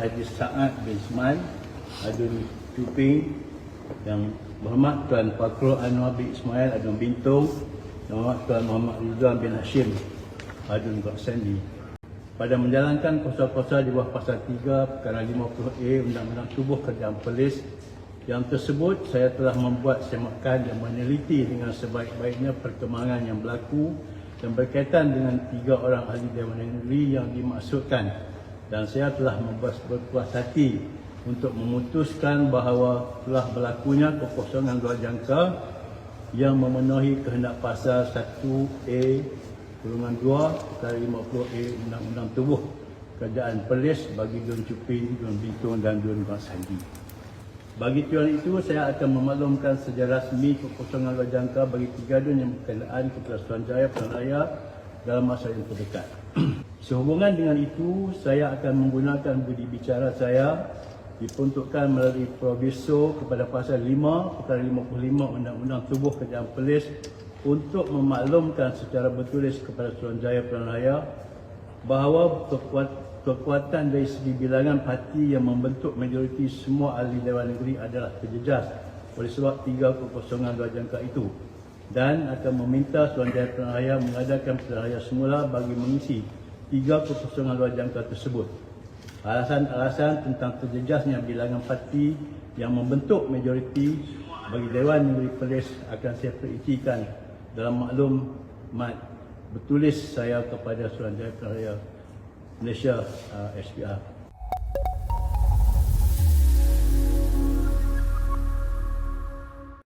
Haji Sa'ad bin Ismail Adun Cuping yang berhormat Tuan Fakhrul Anwar bin Ismail Adun Bintung yang berhormat Tuan Muhammad Rizwan bin Hashim Adun Gok Sandi pada menjalankan kuasa-kuasa di bawah pasal 3 perkara 50A Undang-Undang Tubuh Kerajaan Polis yang tersebut saya telah membuat semakan dan meneliti dengan sebaik-baiknya perkembangan yang berlaku dan berkaitan dengan tiga orang ahli Dewan Negeri yang dimaksudkan dan saya telah berpuas hati untuk memutuskan bahawa telah berlakunya kekosongan luar jangka yang memenuhi kehendak pasal 1A Golongan 2 Perkara 50A Undang-Undang Tubuh Kerajaan Perlis bagi Dun Cuping, Dun Bintung dan Dun Bang Sandi. Bagi tuan itu, saya akan memaklumkan sejarah rasmi kekosongan luar jangka bagi tiga dun yang berkenaan kepada Suruhanjaya Pilihan Raya dalam masa yang terdekat. Sehubungan dengan itu, saya akan menggunakan budi bicara saya diperuntukkan melalui proviso kepada pasal 5 perkara 55 Undang-Undang Tubuh Kerajaan Polis untuk memaklumkan secara bertulis kepada Suruhanjaya Pilihan Raya bahawa kekuat, kekuatan dari segi bilangan parti yang membentuk majoriti semua ahli Dewan Negeri adalah terjejas oleh sebab tiga kekosongan luar jangka itu dan akan meminta Suruhanjaya Pilihan Raya mengadakan pilihan raya semula bagi mengisi tiga kekosongan luar jangka tersebut. Alasan-alasan tentang terjejasnya bilangan parti yang membentuk majoriti bagi Dewan Negeri Perlis akan saya perincikan dalam maklum mat bertulis saya kepada Suruhanjaya Raya Malaysia uh, SPR.